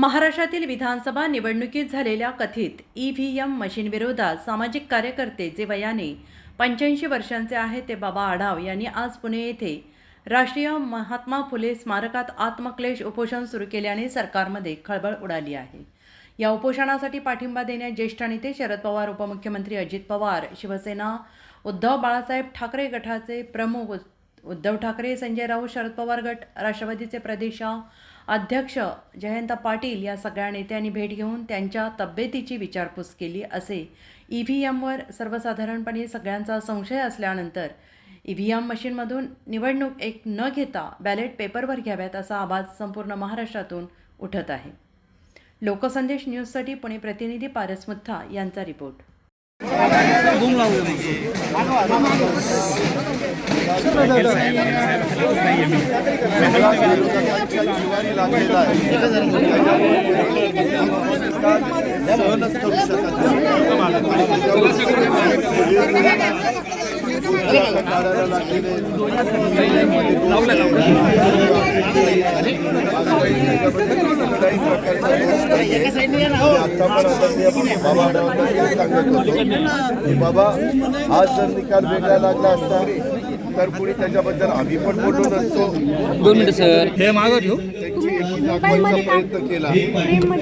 महाराष्ट्रातील विधानसभा निवडणुकीत झालेल्या कथित ई व्ही एम मशीनविरोधात सामाजिक कार्यकर्ते जे वयाने पंच्याऐंशी वर्षांचे आहेत ते बाबा आढाव यांनी आज पुणे येथे राष्ट्रीय महात्मा फुले स्मारकात आत्मक्लेश उपोषण सुरू केल्याने सरकारमध्ये खळबळ उडाली आहे. या उपोषणासाठी पाठिंबा देण्यात ज्येष्ठ नेते शरद पवार उपमुख्यमंत्री अजित पवार शिवसेना उद्धव बाळासाहेब ठाकरे गटाचे प्रमुख उद्धव ठाकरे संजय राऊत शरद पवार गट राष्ट्रवादीचे प्रदेशा अध्यक्ष जयंत पाटील या सगळ्या नेत्यांनी भेट घेऊन त्यांच्या तब्येतीची विचारपूस केली असे. ई व्ही एमवर सर्वसाधारणपणे सगळ्यांचा संशय असल्यानंतर ई व्ही एम मशीनमधून निवडणूक एक न घेता बॅलेट पेपरवर घ्याव्यात असा आवाज संपूर्ण महाराष्ट्रातून उठत आहे. लोकसंदेश न्यूजसाठी पुणे प्रतिनिधी पारस मुथा यांचा रिपोर्ट. जिवारी लागलेला आहे. सहनच करू शकत नाही काढायला लागलेले बाबा आज जर निकाल वेगळा लागला असता तर पुढे त्याच्याबद्दल आम्ही पण बोललो नसतो. दोन मिनिटं सर. हे मागं ठेवू त्यांची प्रयत्न केला.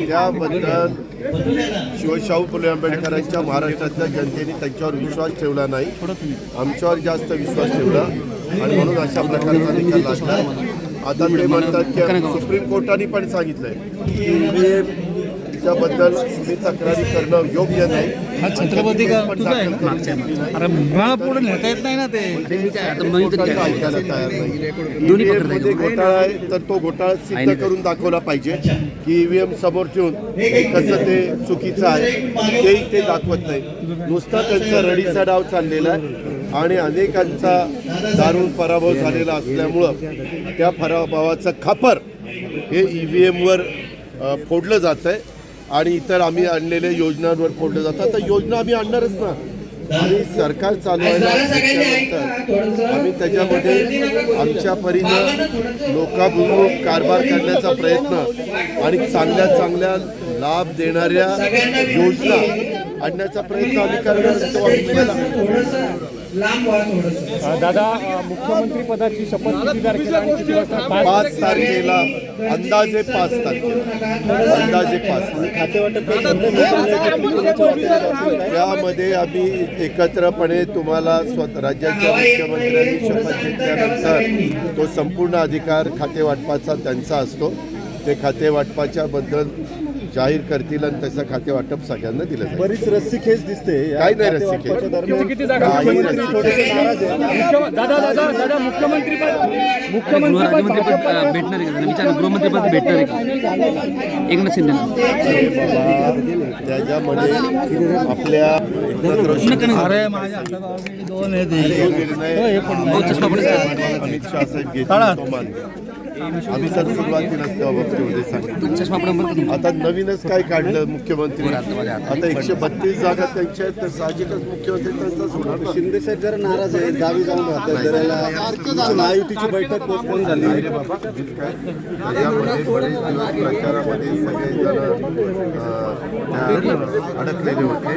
त्याबद्दल शिवशाहू फुले आंबेडकरांच्या महाराष्ट्रातल्या जनतेने त्यांच्यावर विश्वास ठेवला नाही. आमच्यावर जास्त विश्वास ठेवला. आणि म्हणून अशा प्रकारचा निकाल लागला. आता ते म्हणतात की सुप्रीम कोर्टाने पण सांगितलंय की त्याबद्दल तुम्ही तक्रारी करणं योग्य नाही हा छत्रपती का तुझा आहे ना. अरे मला पुढे नेता येत नाही ना ते ऐकायला तयार नाही EVM मध्ये घोटाळा आहे तर तो घोटाळा सिद्ध करून दाखवला पाहिजे की ईव्हीएम समोर ठेवून कसं ते चुकीचं आहे तेही ते दाखवत नाही नुसता त्यांचा रडीचा डाव चाललेला आहे आणि अनेकांचा दारुण पराभव झालेला असल्यामुळं त्या पराभवाचं खापर हे ई व्ही एमवर फोडलं जातं आहे आणि इतर आम्ही आणलेल्या योजनांवर फोडलं जातं तर योजना आम्ही आणणारच ना. आणि सरकार चालवायला आम्ही त्याच्यामध्ये आमच्या परीनं लोकाभिमुख कारभार करण्याचा प्रयत्न आणि चांगल्या चांगल्या लाभ देणाऱ्या योजना आणण्याचा प्रयत्न आम्ही करणार दादा मुख्यमंत्री पदाची शपथ किती तारखेला पाच तारखेला. अंदाजे पाच तारखेला. अंदाजे पाच त्यामध्ये आम्ही एकत्रपणे तुम्हाला स्वतः राज्याच्या मुख्यमंत्र्यांनी शपथ घेतल्यानंतर तो संपूर्ण अधिकार खाते वाटपाचा त्यांचा असतो. ते खाते वाटपाच्या बद्दल जाहीर करतील आणि तसं खाते वाटप सगळ्यांना दिलं जाईल. बरीच रस्सी खेच दिसते. या काही नाही रस्सी खेच. दरम्यान किती जागा काही मुख्यमंत्री रस्सी थोडेसे खेच. नाराज आहे मुख्य- दादा दादा दादा मुख्यमंत्री पद मुख्यमंत्री पद गृहराज्यमंत्री पद भाजपला- अं, भेटणार आहे का? विचार गृहमंत्री पद भेटणार आहे का? एकनाथ शिंदे त्याच्यामध्ये आपल्या हे. जो निर्णय अमित शाह साहेब घेतला तो मान्य आम्ही तर सुरुवातीलाच त्या बाबतीमध्ये सांगितलं. आता नवीनच काय काढलं मुख्यमंत्री आता एकशे बत्तीस जागा त्यांच्या आहेत तर साहजिकच मुख्यमंत्री त्यांचाच होणार. शिंदे साहेब जरा नाराज आहेत गावी जाऊन राहतात जरा महायुतीची बैठक पोस्टपोन झाली. प्रचारामध्ये सगळेजण अं, त्या अडकलेले होते.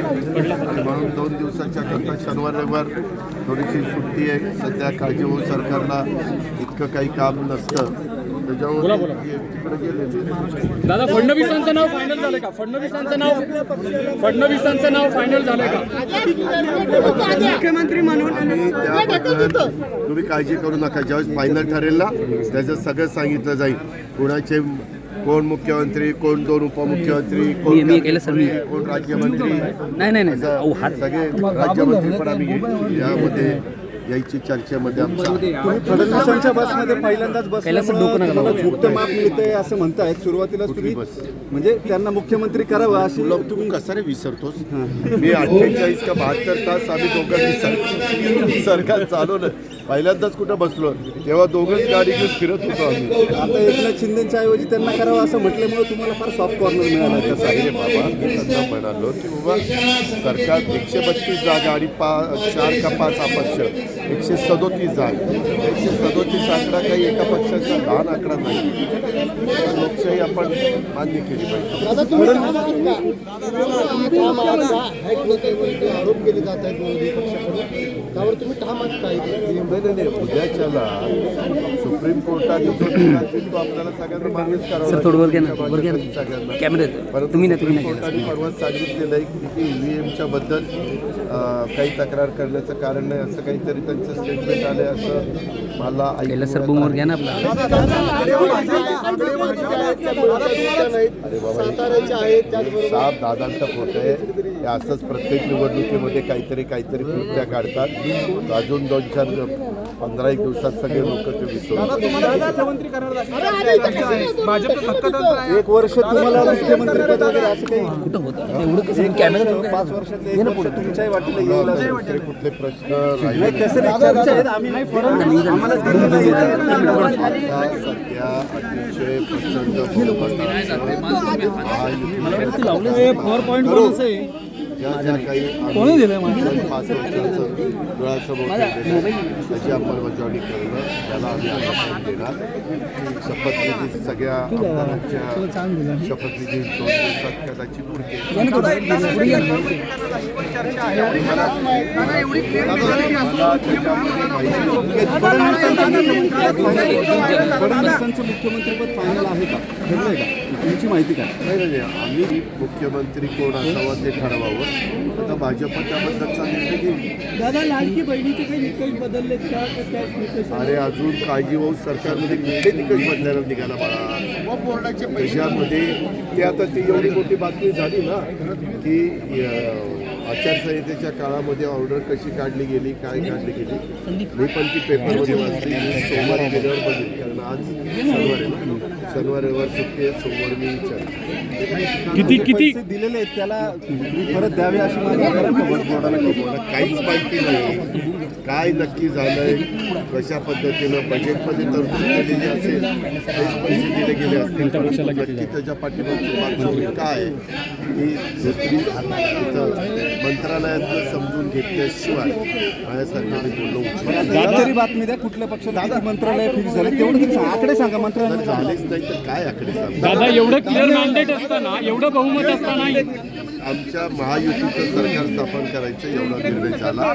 म्हणून दोन दिवसाच्या करता शनिवार रविवार थोडीशी सुट्टी आहे. सध्या काळजी होऊन सरकारला इतकं काही काम नसतं. दादा फडणवीसांचं नाव फायनल झालं का? फडणवीसांचं नाव फडणवीसांचं नाव फायनल झालंय का? मुख्यमंत्री म्हणून. तुम्ही काळजी करू नका. ज्यावेळेस फायनल ठरेल ना त्याचं सगळं सांगितलं जाईल. कोणाचे कोण मुख्यमंत्री कोण दोन उपमुख्यमंत्री कोण मी केलं सर, मी. कोण राज्यमंत्री? नाही नाही सगळे राज्यमंत्री पण आम्ही घेऊ. यामध्ये यायची चर्चेमध्ये आमच्या तुम्ही फडणवीसांच्या बसमध्ये पहिल्यांदाच बसल्यामुळे. मुक्त माप मिळतंय असं म्हणतायत. सुरुवातीला तुम्ही बस? म्हणजे त्यांना मुख्यमंत्री करावं अशी तुला तू कसं रे विसरतोस? मी अठ्ठेचाळीस का बहात्तर तास आम्ही दोघांनी सर- सरकार चालवलं. पहिल्यांदाच कुठं बसलो तेव्हा दोघंच गाडी घेऊन फिरत होतो आम्ही. आता एकनाथ शिंदेच्या ऐवजी त्यांना करावं असं म्हटल्यामुळे तुम्हाला फार सॉफ्ट कॉर्नर मिळाला त्याचा अरे बाबा मी त्यांना म्हणालो की बाबा सरकार एकशे बत्तीस जागा आणि पा चार का पाच अपक्ष एकशे सदोतीस जागा. एकशे सदोतीस आकडा काही एका पक्षाचा लहान आकडा नाही. लोकशाही आपण मान्य केली पाहिजे. नाही नाही नाही उद्याच्याला सुप्रीम कोर्टाने जो निर्णय दिला तो आपल्याला सगळ्यांना मान्यच करावा सर, थोडं वर घ्या ना, लागेल. वर घ्या ना. सगळ्यांना कॅमेऱ्यात. परंतु तुम्ही नाही, तुम्ही नाही. कोर्टाने परवाच सांगितलेलं आहे की ईव्हीएमच्या बद्दल अं, काही तक्रार करण्याचं कारण नाही असं काहीतरी त्यांचं स्टेटमेंट आलंय असं मला ऐकू पहिला सर बूमवर. घ्या ना आपला अरे बाबा त्याचबरोबर साप दादांत खोटं आहे हे असंच प्रत्येक निवडणुकीमध्ये काहीतरी काहीतरी कृत्या काढतात अजून दोन चार पंधरा एक दिवसात सगळे लोक ते एक वर्ष तुम्हाला मुख्यमंत्री पद वगैरे असं काही कुठं होतं? एवढं कसं कॅमेरा पाच वर्षातले एक वर्ष तुमच्याही वाटेला. येईल कुठले प्रश्न सध्या अतिशय प्रचंड आहे ज्या काही कोणी डोळ्यासमोर आहे, त्याची अंमलबजावणी करणं त्याला आम्ही आश्वासन देणार. शपथविधी सगळ्या आमदारांच्या शपथविधी दोन दिवसात कदाचित माहिती फडणवीसांचं मुख्यमंत्रीपद फायनल आहे का? ठरलंय का? तुमची माहिती काय? नाही नाही. आम्ही मुख्यमंत्री कोण असावं ते ठरवावं. आता भाजप त्याबद्दलचा निर्णय घेईल दादा लाडकी बहिणीचे काही निकष निकष अरे अजून काळजी होऊन सरकारमध्ये कुठे निकष बदलायला निघाला बाळा. त्याच्यामध्ये ते आता ती एवढी मोठी बातमी झाली ना की आचारसंहितेच्या काळामध्ये ऑर्डर कशी काढली गेली काय काढली गेली मी पण ती पेपरमध्ये वाचली सोमवारी गेल्यावर बघितली कारण आज शनिवार आहे शनिवार रविवार सुट्टी आहे सोमवार मी विचार किती किती दिलेले आहेत त्याला परत द्यावे अशी का बोर्डाला काहीच माहिती नाही. काय नक्की झालंय कशा पद्धतीनं बजेटमध्ये तरतूद केलेली असेल पैसे दिले गेले असतील नक्की त्याच्या पाठीमागची काय? ही दुसरी मंत्रालयातनं समजून घेतल्याशिवाय नाही. एक तरी बातमी द्या कुठल्या पक्षात मंत्रालय फिक्स झाले तेवढं. आकडे सांगा मंत्रालय झालेच नाही. तर काय आकडे दादा एवढं क्लिअर मॅन्डेट असताना एवढं बहुमत असताना आमच्या महायुतीचं सरकार स्थापन करायचं एवढा निर्णय झाला.